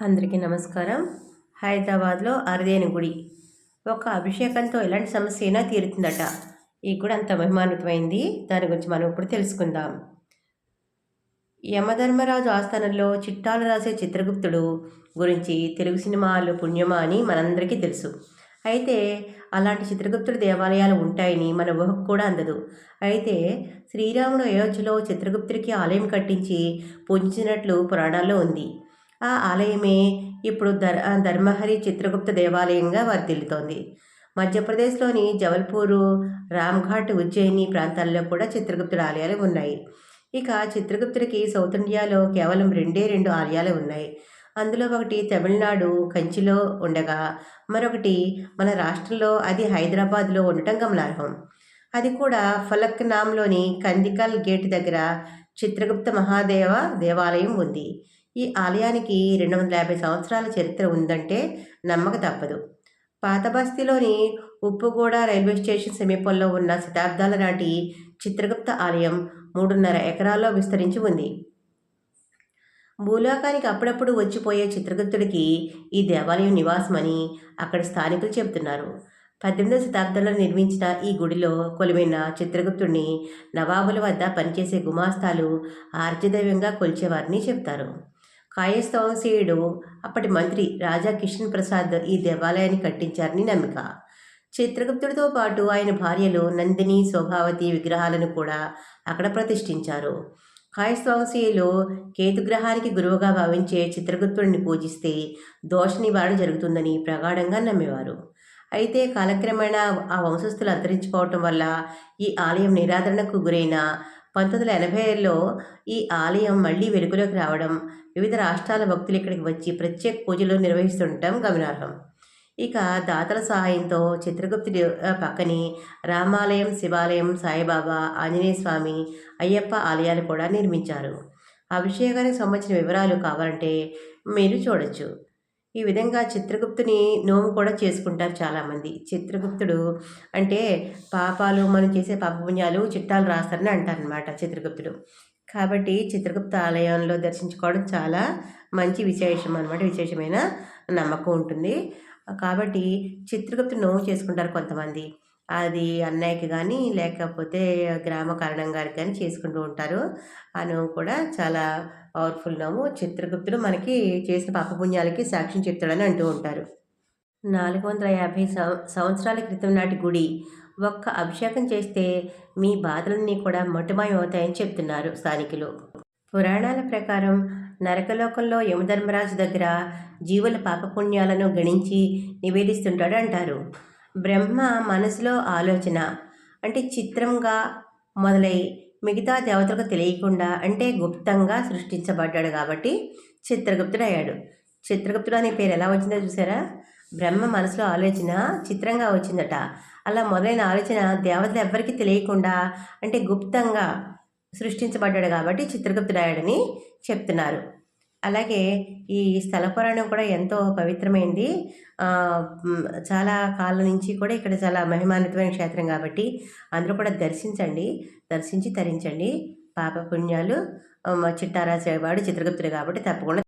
అందరికీ నమస్కారం. హైదరాబాద్లో అరదేని గుడి ఒక అభిషేకంతో ఎలాంటి సమస్య అయినా తీరుతుందట. ఈ గుడి అంత మహిమాన్వితమైంది. దాని గురించి మనం ఇప్పుడు తెలుసుకుందాం. యమధర్మరాజు ఆస్థానంలో చిట్టాలు రాసే చిత్రగుప్తుడు గురించి తెలుగు సినిమాలు పుణ్యమా అని మనందరికీ తెలుసు. అయితే అలాంటి చిత్రగుప్తుడి దేవాలయాలు ఉంటాయని మన ఊహకు కూడా అందదు. అయితే శ్రీరాముడు అయోధ్యలో చిత్రగుప్తుడికి ఆలయం కట్టించి పూజించినట్లు పురాణాల్లో ఉంది. ఆ ఆలయమే ఇప్పుడు ధర్ ధర్మహరి చిత్రగుప్త దేవాలయంగా వర్ధిల్లుతోంది మధ్యప్రదేశ్లోని జబల్పూరు రామ్ఘాట్ ఉజ్జయిని ప్రాంతాల్లో కూడా చిత్రగుప్తుడి ఆలయాలు ఉన్నాయి. ఇక చిత్రగుప్తుడికి సౌత్ ఇండియాలో కేవలం రెండే రెండు ఆలయాలు ఉన్నాయి. అందులో ఒకటి తమిళనాడు కంచిలో ఉండగా మరొకటి మన రాష్ట్రంలో అది హైదరాబాద్లో ఉండటం గమనార్హం. అది కూడా ఫలక్నామ్లోని కందికల్ గేట్ దగ్గర చిత్రగుప్త మహాదేవ దేవాలయం ఉంది. ఈ ఆలయానికి రెండు వందల యాభై సంవత్సరాల చరిత్ర ఉందంటే నమ్మక తప్పదు. పాత బస్తీలోని ఉప్పుగూడ రైల్వే స్టేషన్ సమీపంలో ఉన్న శతాబ్దాల నాటి చిత్రగుప్త ఆలయం మూడున్నర ఎకరాల్లో విస్తరించి ఉంది. భూలోకానికి అప్పుడప్పుడు వచ్చిపోయే చిత్రగుప్తుడికి ఈ దేవాలయం నివాసమని అక్కడ స్థానికులు చెబుతున్నారు. పద్దెనిమిదవ శతాబ్దంలో నిర్మించిన ఈ గుడిలో కొలువైన చిత్రగుప్తుడిని నవాబుల వద్ద పనిచేసే గుమాస్తాలు ఆర్జదైవంగా కొలిచేవారని చెప్తారు కాయస్తవంశీయుడు అప్పటి మంత్రి రాజా కిషన్ ప్రసాద్ ఈ దేవాలయాన్ని కట్టించారని నమ్మిక. చిత్రగుప్తుడితో పాటు ఆయన భార్యలు నందిని శోభావతి విగ్రహాలను కూడా అక్కడ ప్రతిష్ఠించారు. కాయస్వంశీయులు కేతుగ్రహానికి గురువుగా భావించే చిత్రగుప్తుడిని పూజిస్తే దోష నివారణ జరుగుతుందని ప్రగాఢంగా నమ్మేవారు. అయితే కాలక్రమేణా ఆ వంశస్థులు అంతరించిపోవటం వల్ల ఈ ఆలయం నిరాదరణకు గురైన పంతొమ్మిది వందల ఎనభైలో ఈ ఆలయం మళ్ళీ వెలుగులోకి రావడం వివిధ రాష్ట్రాల భక్తులు ఇక్కడికి వచ్చి ప్రత్యేక పూజలు నిర్వహిస్తుండటం గమనార్హం. ఇక దాతల సహాయంతో చిత్రగుప్తుడి పక్కనే రామాలయం శివాలయం సాయిబాబా ఆంజనేయ స్వామి అయ్యప్ప ఆలయాలు కూడా నిర్మించారు. అభిషేకానికి సంబంధించిన వివరాలు కావాలంటే మీరు చూడొచ్చు. ఈ విధంగా చిత్రగుప్తుని నోము కూడా చేసుకుంటారు చాలామంది. చిత్రగుప్తుడు అంటే పాపాలు మనం చేసే పాపపుణ్యాలు చిట్టాలు రాస్తారని అంటారనమాట చిత్రగుప్తుడు. కాబట్టి చిత్రగుప్త ఆలయంలో దర్శించుకోవడం చాలా మంచి విశేషం అనమాట విశేషమైన నమ్మకం ఉంటుంది. కాబట్టి చిత్రగుప్తుని నోవు చేసుకుంటారు కొంతమంది. అది అన్నయ్యకి కానీ లేకపోతే గ్రామ కారణం గారికి కానీ చేసుకుంటూ ఉంటారు. ఆ నోవు కూడా చాలా పవర్ఫుల్ నోము. చిత్రగుప్తుడు మనకి చేసిన పాపపుణ్యాలకి సాక్ష్యం చెప్తాడని అంటూ ఉంటారు. నాలుగు వందల యాభై సంవత్సరాల క్రితం నాటి గుడి ఒక్క అభిషేకం చేస్తే మీ బాధలన్నీ కూడా మొట్టమాయం అవుతాయని చెప్తున్నారు స్థానికులు. పురాణాల ప్రకారం నరకలోకంలో యమధర్మరాజు దగ్గర జీవుల పాపపుణ్యాలను గణించి నివేదిస్తుంటాడు అంటారు. బ్రహ్మ మనసులో ఆలోచన అంటే చిత్రంగా మొదలై మిగతా దేవతలకు తెలియకుండా అంటే గుప్తంగా సృష్టించబడ్డాడు కాబట్టి చిత్రగుప్తుడు అయ్యాడు చిత్రగుప్తుడు అనే పేరు ఎలా వచ్చిందో చూసారా? బ్రహ్మ మనసులో ఆలోచన చిత్రంగా వచ్చిందట. అలా మొదలైన ఆలోచన దేవతలు ఎవ్వరికీ తెలియకుండా అంటే గుప్తంగా సృష్టించబడ్డాడు కాబట్టి చిత్రగుప్తుడాయడని చెప్తున్నారు. అలాగే ఈ స్థల పురాణం కూడా ఎంతో పవిత్రమైంది. చాలా కాలం నుంచి కూడా ఇక్కడ చాలా మహిమాన్వితమైన క్షేత్రం కాబట్టి అందరూ కూడా దర్శించండి దర్శించి తరించండి. పాప పుణ్యాలు చిట్టారాసేవాడు చిత్రగుప్తుడు కాబట్టి తప్పకుండా